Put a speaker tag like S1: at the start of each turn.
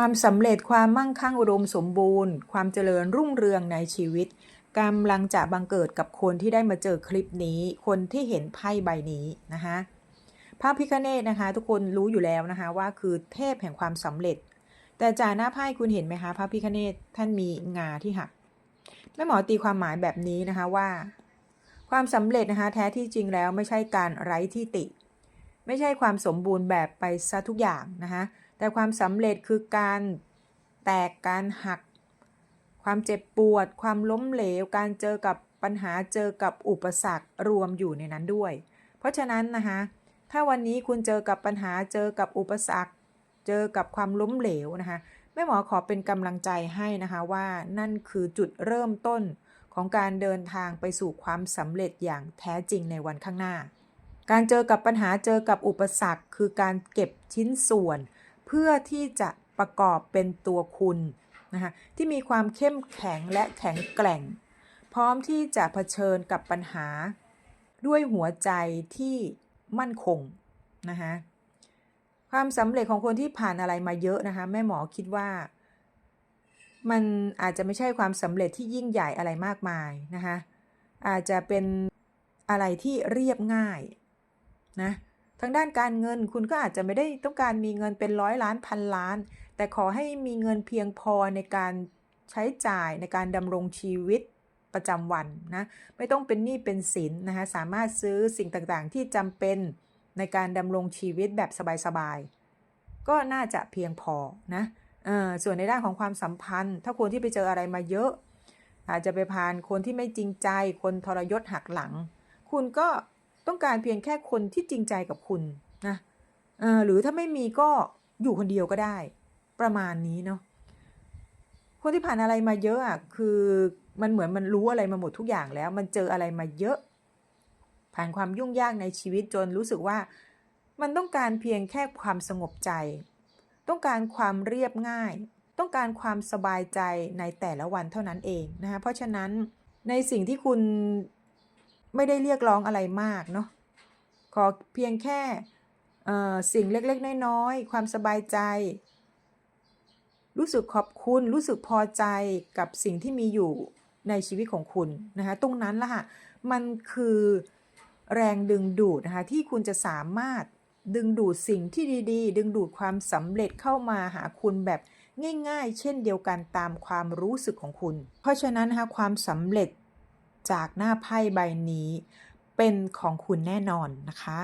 S1: ความสำเร็จความมั่งคั่งอุดมสมบูรณ์ ความเจริญรุ่งเรืองในชีวิตกำลังจะบังเกิดกับคนที่ได้มาเจอคลิปนี้ คนที่เห็นไพ่ใบนี้นะคะพระพิคเนตนะคะ ทุกคนรู้อยู่แล้วนะคะว่าคือเทพแห่งความสำเร็จ แต่จากหน้าไพ่คุณเห็นไหมคะพระพิคเนตท่านมีงาที่หักแม่หมอตีความหมายแบบนี้นะคะว่า ความสำเร็จนะคะแท้ที่จริงแล้วไม่ใช่การไร้ที่ติ ไม่ใช่ความสมบูรณ์แบบไปซะทุกอย่างนะคะ แต่ความสำเร็จคือการแตกการหัก ความเจ็บปวด ความล้มเหลว การเจอกับปัญหาเจอกับอุปสรรครวมอยู่ในนั้นด้วย เพราะฉะนั้นนะคะถ้าวันนี้คุณเจอกับปัญหาเจอกับอุปสรรค เจอกับความล้มเหลวนะคะแม่หมอขอเป็นกำลังใจให้นะคะว่านั่นคือจุดเริ่มต้นของการเดินทางไปสู่ความสำเร็จอย่างแท้จริงในวันข้างหน้า การเจอกับปัญหาเจอกับอุปสรรค คือการเก็บชิ้นส่วน เพื่อที่จะประกอบเป็นตัวคุณนะคะที่มีความเข้มแข็งและแข็งแกร่ง พร้อมที่จะเผชิญกับปัญหา ด้วยหัวใจที่มั่นคงนะคะความสำเร็จของคนที่ผ่านอะไรมาเยอะนะคะแม่หมอคิดว่า มันอาจจะไม่ใช่ความสำเร็จที่ยิ่งใหญ่อะไรมากมายนะคะอาจจะเป็นอะไรที่เรียบง่ายนะ ทางด้านการเงินคุณก็อาจจะไม่ได้ต้องการมีเงินเป็นร้อยล้านพันล้าน แต่ขอให้มีเงินเพียงพอในการใช้จ่ายในการดำรงชีวิตประจำวันนะไม่ต้องเป็นหนี้เป็นสินนะคะสามารถซื้อสิ่งต่างๆ ที่จำเป็นในการดำรงชีวิตแบบสบายๆ ก็น่าจะเพียงพอนะส่วนในด้านของความสัมพันธ์ ถ้าคนที่ไปเจออะไรมาเยอะ อาจจะไปผ่านคนที่ไม่จริงใจคนทรยศหักหลัง คุณก็ ต้องการเพียงแค่คนที่จริงใจกับคุณนะหรือถ้าไม่มีก็อยู่คนเดียวก็ได้ ประมาณนี้เนาะคนที่ผ่านอะไรมาเยอะอะคือมันเหมือนมันรู้อะไรมาหมดทุกอย่างแล้ว มันเจออะไรมาเยอะ ผ่านความยุ่งยากในชีวิตจนรู้สึกว่ามันต้องการเพียงแค่ความสงบใจ ต้องการความเรียบง่าย ต้องการความสบายใจในแต่ละวันเท่านั้นเองนะคะเพราะฉะนั้นในสิ่งที่คุณ ไม่ได้เรียกร้องอะไรมากเนาะขอเพียงแค่สิ่งเล็กๆ น้อยๆ ความสบายใจ รู้สึกขอบคุณ รู้สึกพอใจกับสิ่งที่มีอยู่ในชีวิตของคุณนะคะ ตรงนั้นละค่ะ มันคือแรงดึงดูดนะคะ ที่คุณจะสามารถดึงดูดสิ่งที่ดีๆ ดึงดูดความสำเร็จเข้ามาหาคุณแบบง่าย ๆ เช่นเดียวกันตามความรู้สึกของคุณ เพราะฉะนั้นนะคะความสำเร็จ จากหน้าไพ่ใบนี้ เป็นของคุณแน่นอนนะคะ